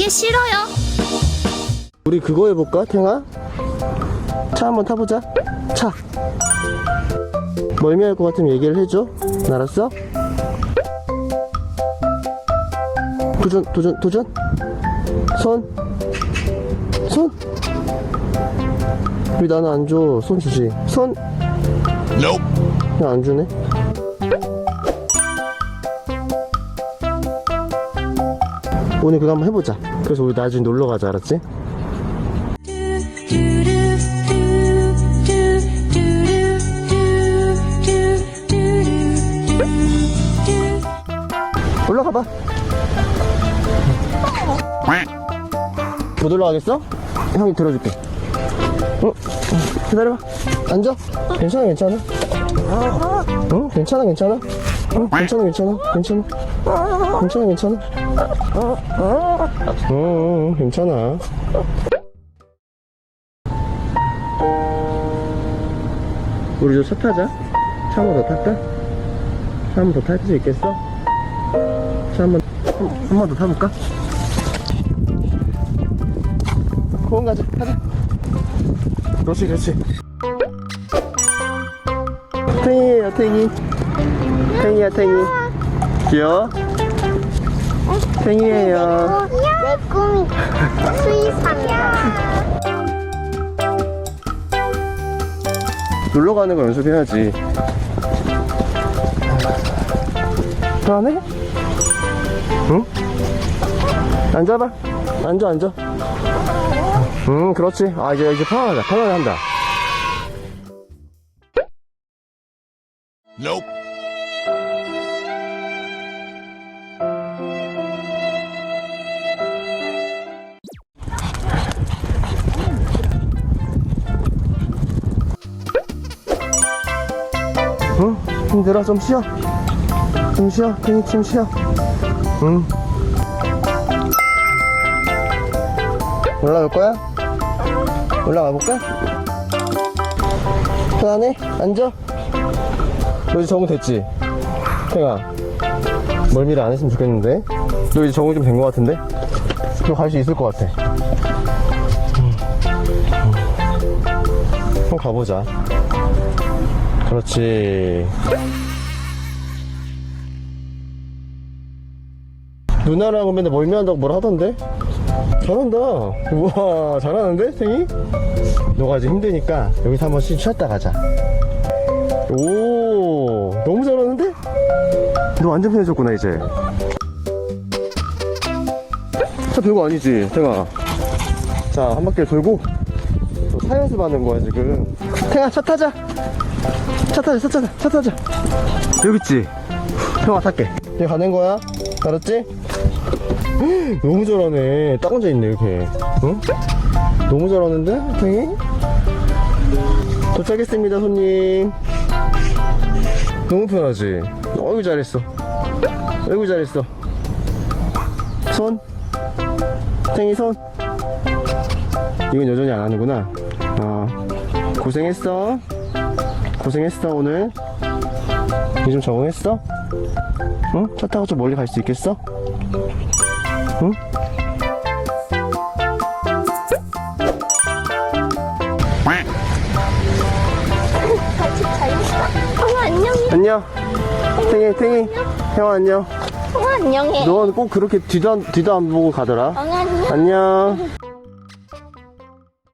게 싫어요. 우리 그거 해볼까, 탱아? 차 한번 타보자. 차. 멀미할 것 같으면 얘기를 해줘. 알았어? 도전, 도전, 도전. 손. 손. 왜 나는 안 줘? 손 주지. 손. 그냥 안 주네. 오늘 그거 한번 해보자. 그래서 우리 나중에 놀러 가자, 알았지? 올라가 봐. 못 올라가겠어? 형이 들어줄게. 어? 기다려봐. 앉아. 괜찮아, 괜찮아. 응? 괜찮아, 괜찮아. 응? 괜찮아, 괜찮아. 괜찮아. 괜찮아, 괜찮아. 응, 응, 괜찮아. 우리 저차 타자. 차 한 번 더 탈까? 차 한 번 더 탈 수 있겠어? 차 한 번, 한 번 더 타볼까? 공원 가자, 가자. 그렇지, 그렇지. 탱이에요, 탱이. 탱이야, 탱이. 귀여워? 탱이에요. 내 꿈이 수의사야. 놀러 가는 거 연습해야지. 편안해? 응? 앉아봐. 앉아, 앉아. 응, 그렇지. 아, 이제, 이제 편안하다. 편안해 한다. Nope. 응? 힘들어? 좀 쉬어. 좀 쉬어. 괜히 좀 쉬어. 응. 올라올 거야? 올라가 볼까? 편안해? 앉아. 너 이제 적응 됐지? 태가 멀미를 안 했으면 좋겠는데? 너 이제 적응 좀된 것 같은데? 너 갈 수 있을 것 같아. 응. 응. 한번 가보자. 그렇지. 누나랑 맨날 멀미한다고 뭐라 하던데? 잘한다. 우와, 잘하는데, 생이? 너가 이제 힘드니까 여기서 한번 쉬, 쉬었다 가자. 오, 너무 잘하는데? 너 완전 편해졌구나, 이제. 차 별거 아니지, 생아. 자, 한 바퀴 돌고, 차 연습하는 거야, 지금. 생아, 차 타자. 차 타자, 차 타자, 차 타자. 여기 있지? 형아 탈게. 여기 가는 거야. 알았지? 너무 잘하네. 딱 혼자 있네, 이렇게. 응? 너무 잘하는데, 형이? 도착했습니다, 손님. 너무 편하지? 어이구, 잘했어. 어이구, 잘했어. 손. 탱이 손. 이건 여전히 안 하는구나. 어. 고생했어. 고생했어 오늘 이제 좀 적응했어? 응? 차 타고 좀 멀리 갈 수 있겠어? 응? 안녕. 탱이 탱이. 형 안녕. 어, 안녕해. 넌 꼭 그렇게 뒤도 안, 뒤도 안 보고 가더라. 어, 안녕. 안녕